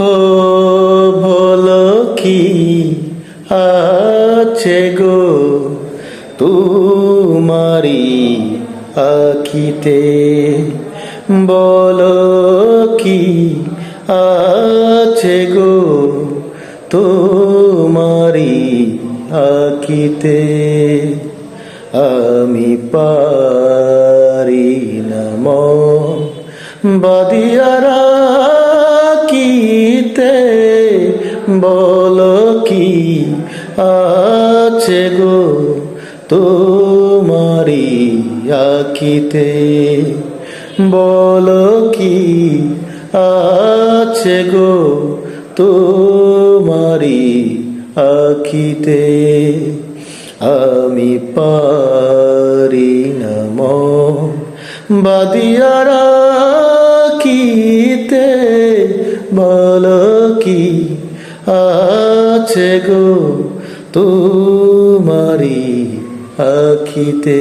ও বলো কি আছে গো তোমারি আখিতে? বলো কি আছে গো তোমারি আখিতে? আমি পারি না মন বাদিয়ারা বলো কি আছে গো তোমারি আখিতে বলো কি আছে গো তোমারি আখিতে আমি পারি না বাদিয়ারা কিতে বল কি আছে গো তোমারি আখিতে।